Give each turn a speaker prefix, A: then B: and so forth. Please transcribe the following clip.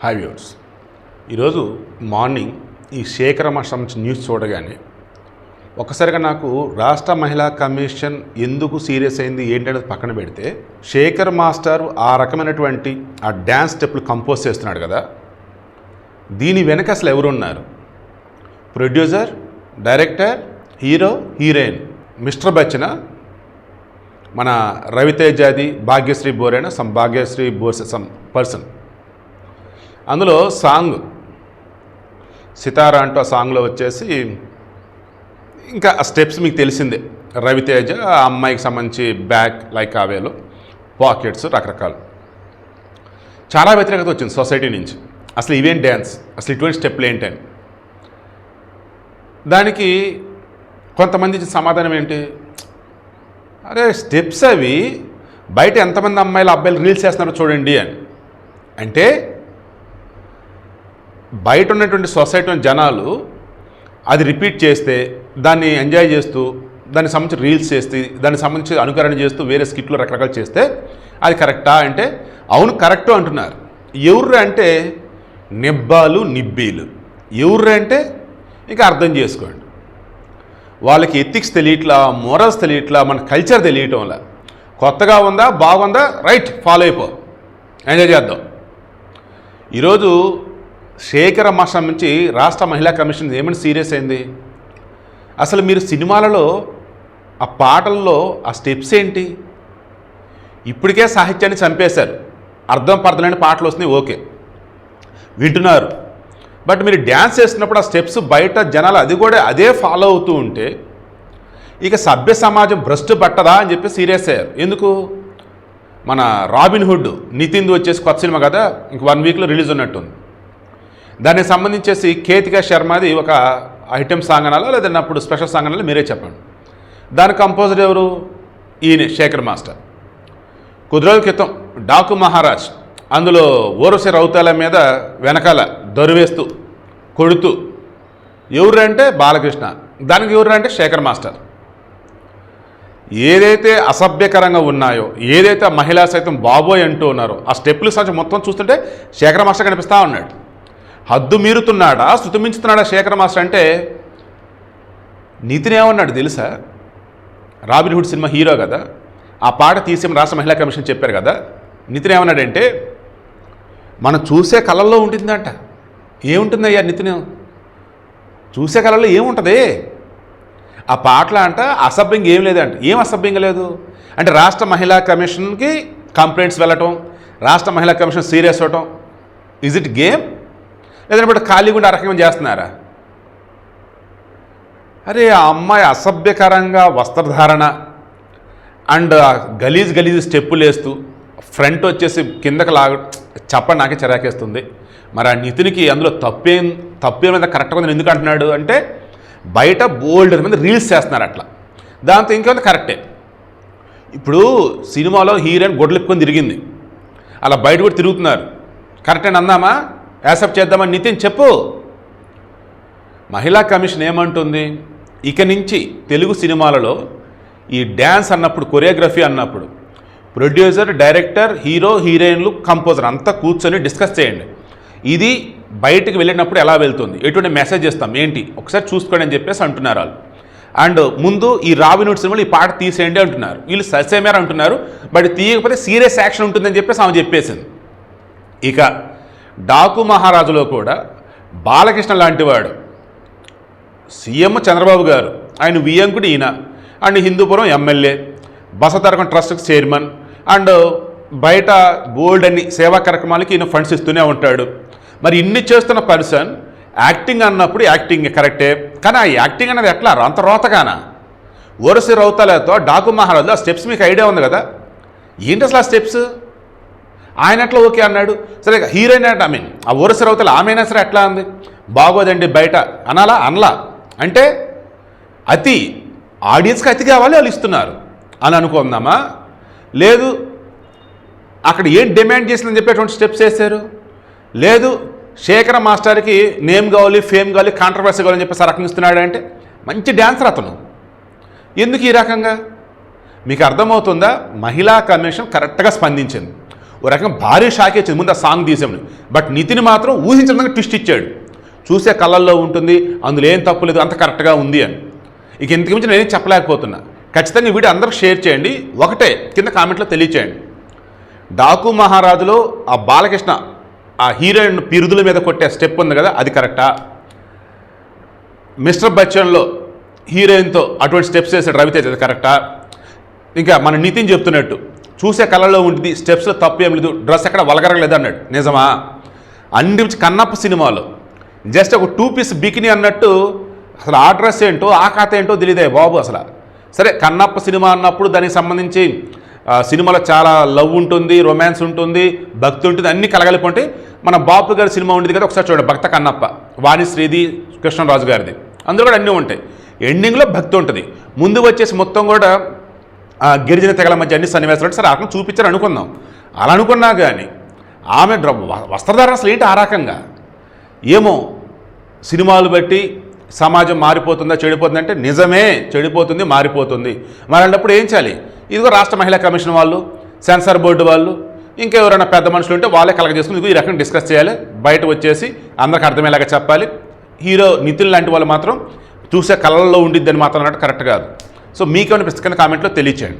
A: High viewers ఈరోజు morning ఈ శేఖరమ్మ సంబంధించిన న్యూస్ చూడగానే ఒకసారిగా నాకు రాష్ట్ర మహిళా కమిషన్ ఎందుకు సీరియస్ అయింది ఏంటనేది పక్కన పెడితే శేఖర్ మాస్టర్ ఆ రకమైనటువంటి ఆ డ్యాన్స్ స్టెప్లు కంపోజ్ చేస్తున్నాడు కదా. దీని వెనక అసలు ఎవరున్నారు? Producer director hero heroine mister Bachchan మన రవితేజాది Bhagyashri బోరేనా some Bhagyashri Borse some person అందులో సాంగ్ సితారా అంటూ ఆ సాంగ్లో వచ్చేసి ఇంకా ఆ స్టెప్స్ మీకు తెలిసిందే. రవితేజ ఆ అమ్మాయికి సంబంధించి బ్యాక్ లైక్ ఆవేలు పాకెట్స్ రకరకాలు. చాలా వ్యతిరేకత వచ్చింది సొసైటీ నుంచి. అసలు ఇవేం డ్యాన్స్? అసలు ఇటువంటి స్టెప్లు ఏంటని. దానికి కొంతమంది ఇచ్చిన సమాధానం ఏంటి? అరే స్టెప్స్ అవి బయట ఎంతమంది అమ్మాయిలు అబ్బాయిలు రీల్స్ చేస్తున్నారో చూడండి అని. అంటే బయట ఉన్నటువంటి సొసైటీ జనాలు అది రిపీట్ చేస్తే దాన్ని ఎంజాయ్ చేస్తూ దానికి సంబంధించి రీల్స్ చేస్తే దానికి సంబంధించి అనుకరణ చేస్తూ వేరే స్కిట్లు రకరకాలు చేస్తే అది కరెక్టా అంటే అవును కరెక్టు అంటున్నారు. ఎవరు అంటే నిబ్బాలు నిబ్బీలు. ఎవరు అంటే ఇంకా అర్థం చేసుకోండి. వాళ్ళకి ఎథిక్స్ తెలియట్లా మోరల్స్ తెలియట్లా మన కల్చర్ తెలియటంలా. కొత్తగా ఉందా బాగుందా రైట్ ఫాలో అయిపో. ఎంజాయ్ చేద్దాం. ఈరోజు శేఖర మాస్టర్ నుంచి రాష్ట్ర మహిళా కమిషన్ ఏమైనా సీరియస్ అయింది? అసలు మీరు సినిమాలలో ఆ పాటల్లో ఆ స్టెప్స్ ఏంటి? ఇప్పటికే సాహిత్యాన్ని చంపేశారు. అర్థం పర్థలేని పాటలు వస్తున్నాయి ఓకే. వింటున్నారు. బట్ మీరు డ్యాన్స్ చేస్తున్నప్పుడు ఆ స్టెప్స్ బయట జనాలు అది కూడా అదే ఫాలో అవుతూ ఉంటే ఇక సభ్య సమాజం భ్రష్టు పట్టదా అని చెప్పి సీరియస్ అయ్యారు. ఎందుకు? మన రాబిన్ హుడ్ నితిన్ది వచ్చేసి కొత్త సినిమా కదా ఇంక వన్ వీక్లో రిలీజ్ ఉన్నట్టుంది. దానికి సంబంధించేసి కేతిక శర్మది ఒక ఐటెం సాంగ్ అనాలో లేదంటే అప్పుడు స్పెషల్ సాంగ్ అనాలో మీరే చెప్పండి. దాని కంపోజర్ ఎవరు? ఈయన శేఖర్ మాస్టర్. కొద్ది రోజుల క్రితం డాకు మహారాజ్ అందులో ఓరసి రౌతాల మీద వెనకాల దొరివేస్తూ కొడుతూ ఎవరంటే బాలకృష్ణ. దానికి ఎవరంటే శేఖర్ మాస్టర్. ఏదైతే అసభ్యకరంగా ఉన్నాయో ఏదైతే మహిళా సైతం బాబోయ్ అంటూ ఉన్నారో ఆ స్టెప్లు సంచి మొత్తం చూస్తుంటే శేఖర్ మాస్టర్ కనిపిస్తూ ఉన్నాడు. హద్దు మీరుతున్నాడా? శృతి శేఖర్ మాస్టర్ అంటే నితిన్ ఏమన్నాడు తెలుసా? రాబిన్హుడ్ సినిమా హీరో కదా. ఆ పాట తీసి రాష్ట్ర మహిళా కమిషన్ చెప్పారు కదా. నితిన్ ఏమన్నాడంటే మనం చూసే కళల్లో ఉంటుందంట. ఏముంటుందయ్యా నితిన్? చూసే కళల్లో ఏముంటుంది? ఆ పాటలో అంట అసభ్యంగా ఏం లేదంట. ఏం అసభ్యంగా లేదు? అంటే రాష్ట్ర మహిళా కమిషన్కి కంప్లైంట్స్ వెళ్ళటం రాష్ట్ర మహిళా కమిషన్ సీరియస్ అవటం ఇజ్ ఇట్ గేమ్? లేదంటే ఖాళీ కూడా అరకం చేస్తున్నారా? అరే ఆ అమ్మాయి అసభ్యకరంగా వస్త్రధారణ అండ్ గలీజ్ గలీజ్ స్టెప్పులు వేస్తూ ఫ్రంట్ వచ్చేసి కిందకి లాగ చెప్ప నాకే చిరాకేస్తుంది. మరి ఆ నితినికి అందులో తప్పేం తప్పేం మీద కరెక్ట్గా ఉందని ఎందుకు అంటున్నాడు అంటే బయట బోల్డ్ మీద రీల్స్ చేస్తున్నారు అట్లా. దాంతో ఇంకేమైనా కరెక్టే. ఇప్పుడు సినిమాలో హీరోయిన్ గొడ్లెప్పుకొని తిరిగింది. అలా బయట కూడా తిరుగుతున్నారు. కరెక్ట్ అని అందామా యాక్సెప్ట్ చేద్దామని నితిన్ చెప్పు. మహిళా కమిషన్ ఏమంటుంది? ఇక నుంచి తెలుగు సినిమాలలో ఈ డ్యాన్స్ అన్నప్పుడు కొరియోగ్రఫీ అన్నప్పుడు ప్రొడ్యూసర్ డైరెక్టర్ హీరో హీరోయిన్లు కంపోజర్ అంతా కూర్చొని డిస్కస్ చేయండి. ఇది బయటికి వెళ్ళినప్పుడు ఎలా వెళ్తుంది? ఎటువంటి మెసేజ్ ఇస్తాం? ఏంటి? ఒకసారి చూసుకోండి అని చెప్పేసి అంటున్నారు వాళ్ళు. అండ్ ముందు ఈ రాబిన్వుడ్ సినిమాలు ఈ పాట తీసేయండి అంటున్నారు. వీళ్ళు ససేమేర అంటున్నారు. బట్ తీయకపోతే సీరియస్ యాక్షన్ ఉంటుందని చెప్పేసి ఆమె చెప్పేసింది. ఇక డాకు మహారాజులో కూడా బాలకృష్ణ లాంటివాడు. సీఎం చంద్రబాబు గారు ఆయన వియంకుడు ఈయన అండ్ హిందూపురం ఎమ్మెల్యే బసతరకం ట్రస్ట్కి చైర్మన్ అండ్ బయట బోల్డ్ అని సేవా కార్యక్రమాలకి ఈయన ఫండ్స్ ఇస్తూనే ఉంటాడు. మరి ఇన్ని చేస్తున్న పర్సన్ యాక్టింగ్ అన్నప్పుడు యాక్టింగ్ కరెక్టే కానీ ఆ యాక్టింగ్ అనేది ఎట్లా? అంత రోతగానా? ఓరసి రౌతలతో డాకు మహారాజు ఆ స్టెప్స్ మీకు ఐడియా ఉంది కదా? ఏంటి అసలు ఆ స్టెప్స్? ఆయన ఎట్లా ఓకే అన్నాడు? సరే హీరోయిన్ అంటే ఐ మీన్ ఆ ఓరసి రౌతలు ఆమె సరే ఎట్లా ఉంది బాగోదండి బయట అనాలా? అనలా. అంటే అతి ఆడియన్స్కి అతి కావాలి వాళ్ళు ఇస్తున్నారు. అని అనుకుందామా? లేదు అక్కడ ఏం డిమాండ్ చేసిందని చెప్పేటువంటి స్టెప్స్ వేశారు? లేదు శేఖర మాస్టర్కి నేమ్ కావాలి ఫేమ్ కావాలి కాంట్రవర్సీ కావాలని చెప్పేసి ఆ ఇస్తున్నాడు అంటే మంచి డ్యాన్సర్ అతను. ఎందుకు ఈ రకంగా? మీకు అర్థమవుతుందా? మహిళా కమిషన్ కరెక్ట్గా స్పందించింది. ఓ రకంగా భారీ షాకే ఇచ్చింది ముందు ఆ సాంగ్ తీసాము బట్ నితిన్ మాత్రం ఊహించడానికి ట్విస్ట్ ఇచ్చాడు. చూసే కళ్ళల్లో ఉంటుంది అందులో ఏం తప్పు లేదు అంత కరెక్ట్గా ఉంది అని. ఇక ఇంతకు మించి నేనేం చెప్పలేకపోతున్నా. ఖచ్చితంగా ఈ వీడియో అందరికి షేర్ చేయండి. ఒకటే కింద కామెంట్లో తెలియచేయండి. డాకు మహారాజులో ఆ బాలకృష్ణ ఆ హీరోయిన్ పిరుదుల మీద కొట్టే స్టెప్ ఉంది కదా అది కరెక్టా? మిస్టర్ బచ్చన్లో హీరోయిన్తో అటువంటి స్టెప్స్ వేసాడు రవితేజ అది కరెక్టా? ఇంకా మన నితిన్ చెప్తున్నట్టు చూసే కళలో ఉంటుంది స్టెప్స్లో తప్పు ఏం లేదు డ్రెస్ ఎక్కడ వలగరలేదు అన్నాడు నిజమా? అన్ని కన్నప్ప సినిమాలో. జస్ట్ ఒక టూ పీస్ బికిని అన్నట్టు అసలు ఆ డ్రెస్ ఏంటో ఆ కథ ఏంటో తెలియదే బాబు అసలు. సరే కన్నప్ప సినిమా అన్నప్పుడు దానికి సంబంధించి సినిమాలో చాలా లవ్ ఉంటుంది రొమాన్స్ ఉంటుంది భక్తి ఉంటుంది అన్ని కలగలిపోంటే మన బాపు గారి సినిమా ఉండేది కదా ఒకసారి చూడండి భక్త కన్నప్ప వాణి శ్రీది కృష్ణరాజు గారిది. అందులో కూడా అన్నీ ఉంటాయి. ఎండింగ్లో భక్తి ఉంటుంది. ముందు వచ్చేసి మొత్తం కూడా గిరిజన తెగల మధ్య అన్ని సన్నివేశాలు సరే ఆ చూపించారు అనుకుందాం. అలా అనుకున్నా కానీ ఆమె డ్ర వస్త్రధారణ అసలు ఏంటి ఆ రకంగా? ఏమో సినిమాలు బట్టి సమాజం మారిపోతుందా చెడిపోతుందంటే నిజమే చెడిపోతుంది మారిపోతుంది. మరి అన్నప్పుడు ఏం చేయాలి? ఇదిగో రాష్ట్ర మహిళా కమిషన్ వాళ్ళు సెన్సార్ బోర్డు వాళ్ళు ఇంకెవరైనా పెద్ద మనుషులు ఉంటే వాళ్ళే కలెక్ట్ చేసుకుని ఇదిగో ఈ రకంగా డిస్కస్ చేయాలి. బయట వచ్చేసి అందరికి అర్థమయ్యేలాగా చెప్పాలి. హీరో నితిన్ లాంటి వాళ్ళు మాత్రం చూసే కళల్లో ఉండిద్దని మాత్రం అన్నట్టు కరెక్ట్ కాదు. సో మీకేమైనా పుస్తకాన్ని కామెంట్లో తెలియచేయండి.